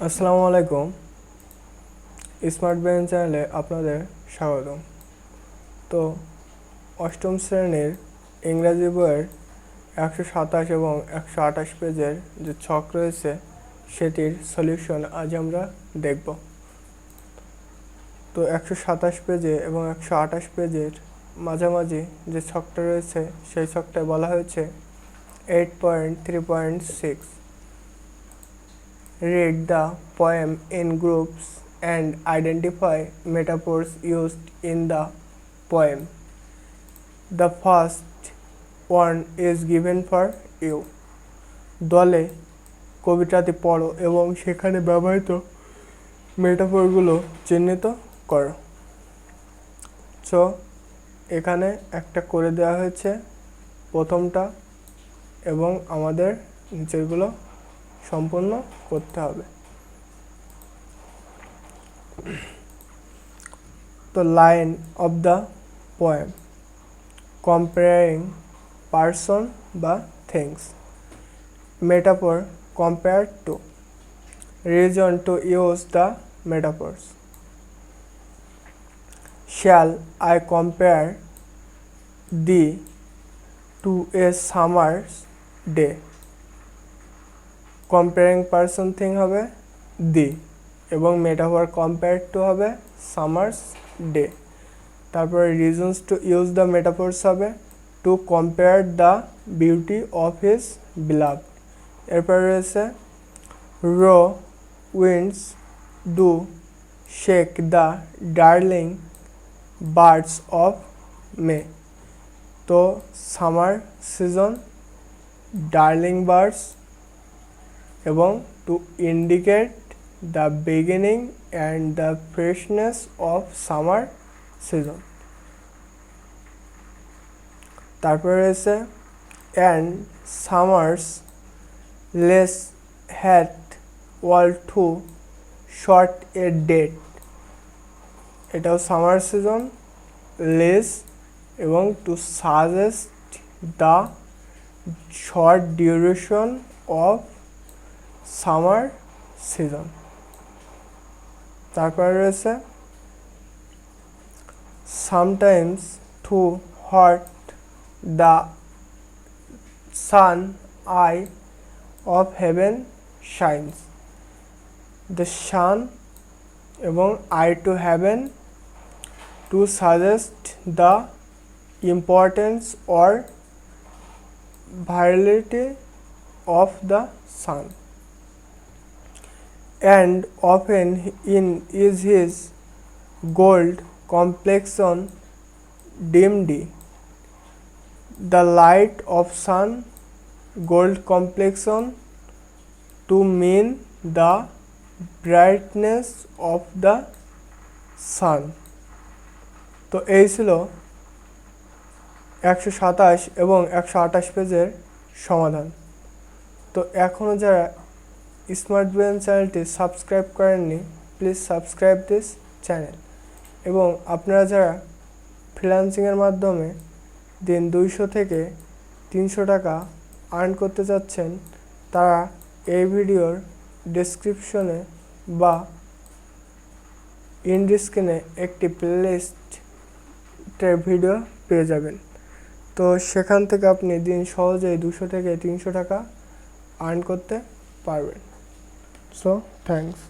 আসসালামু আলাইকুম। Smart brain চ্যানেলে আপনাদের স্বাগতম। তো, অষ্টম শ্রেণির ইংরাজি বইয়ের একশো সাতাশ এবং একশো আঠাশ পেজের যে ছক রয়েছে, সেটির সলিউশন আজ আমরা দেখব। তো, একশো সাতাশ পেজে এবং একশো আঠাশ পেজের মাঝামাঝি যে ছকটা রয়েছে, সেই ছকটায় বলা হয়েছে eight point three point six Read the poem in groups and identify metaphors used in the poem. The first one is given for you. দলে কবিতাটি পড়ো এবং সেখানে ব্যবহৃত মেটাফোরগুলো চিহ্নিত করো সো এখানে একটা করে দেওয়া হয়েছে প্রথমটা এবং আমাদের নিচেরগুলো সম্পূর্ণ করতে হবে। তো line of the poem comparing person বা things metaphor compare to reason to use the metaphors shall I compare thee to a summer's day comparing person thing হবে দি এবং মেটাফর কম্পেয়ার টু হবে সামার্স ডে তারপরে reasons to use the metaphors হবে to compare the beauty of his beloved এরপর রয়েছে rough winds do shake the darling birds of May তো summer season darling birds এবং to indicate the beginning and the freshness of summer season তারপরে রয়েছে and summer's lease hath all too short a date এটাও summer season lease এবং to suggest the short duration of summer season. তারপরে রয়েছে sometimes too hot the sun eye of heaven shines the sun এবং eye to heaven to suggest the importance or vitality of the sun and often in is his gold complexion dimmed the light of sun gold complexion to mean the brightness of the sun তো এই ছিল একশো সাতাশ এবং একশো আঠাশ পেজের সমাধান তো এখনও যারা স্মার্ট ব্রেন চ্যানেলটি সাবস্ক্রাইব করেননি, প্লিজ সাবস্ক্রাইব দিস চ্যানেল। এবং আপনারা যারা ফ্রিল্যান্সিংয়ের মাধ্যমে দিন দুইশো থেকে তিনশো টাকা আর্ন করতে চাচ্ছেন, তারা এই ভিডিওর ডেসক্রিপশনে বা ইন্ড স্ক্রিনে একটি প্লেলিস্টের ভিডিও পেয়ে যাবেন। তো সেখান থেকে আপনি দিন সহজেই দুশো থেকে তিনশো টাকা আর্ন করতে পারবেন। So thanks